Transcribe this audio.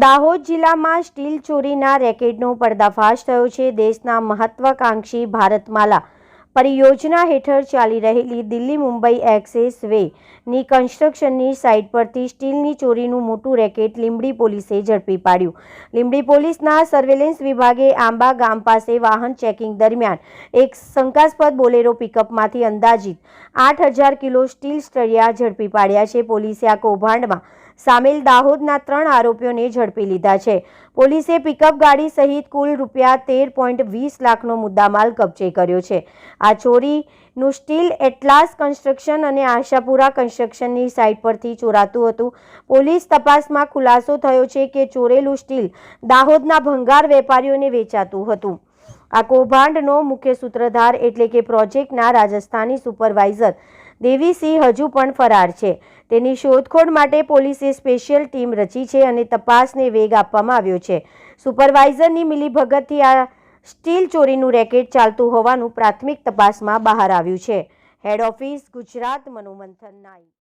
દાહોદ જિલ્લામાં સ્ટીલ ચોરીના રેકેટનો પર્દાફાશ થયો છે. દેશના મહત્વાકાંક્ષી ભારતમાલા પરિયોજના હેઠળ ચાલી રહેલી દિલ્હી મુંબઈ એક્સેસ વેની કન્સ્ટ્રક્શનની સાઇટ પરથી સ્ટીલની ચોરીનું મોટું રેકેટ લીંબડી પોલીસે ઝડપી પાડ્યું. લીંબડી પોલીસના સર્વેલન્સ વિભાગે આંબા ગામ પાસે વાહન ચેકિંગ દરમિયાન એક શંકાસ્પદ બોલેરો પિકઅપમાંથી અંદાજિત આઠ હજાર કિલો સ્ટીલ સ્ટરિયા ઝડપી પાડ્યા છે. પોલીસે આ કૌભાંડમાં સામેલ દાહોદના ત્રણ આરોપીઓને ઝડપી લીધા છે. પોલીસે પિકઅપ ગાડી સહિત કુલ રૂપિયા તેર પોઈન્ટ વીસ લાખનો મુદ્દામાલ કબજે કર્યો છે. આ ચોરીનું સ્ટીલ એટલાસ કન્સ્ટ્રક્શન અને આશાપુરા કન્સ્ટ્રક્શનની સાઇટ પરથી ચોરાતું હતું. પોલીસ તપાસમાં ખુલાસો થયો છે કે ચોરેલું સ્ટીલ દાહોદના ભંગાર વેપારીઓને વેચાતું હતું. આ કૌભાંડનો મુખ્ય સૂત્રધાર એટલે કે પ્રોજેક્ટના રાજસ્થાની સુપરવાઇઝર. દેવીસિંહ હજુ પણ ફરાર છે. તેની શોધખોળ માટે પોલીસે સ્પેશિયલ ટીમ રચી છે અને તપાસને વેગ આપવામાં આવ્યો છે. સુપરવાઇઝરની મિલીભગતથી આ સ્ટીલ ચોરીનું રેકેટ ચાલતું હોવાનું પ્રાથમિક તપાસમાં બહાર આવ્યું છે. હેડ ઓફિસ ગુજરાત, મનોમંથન નાઈ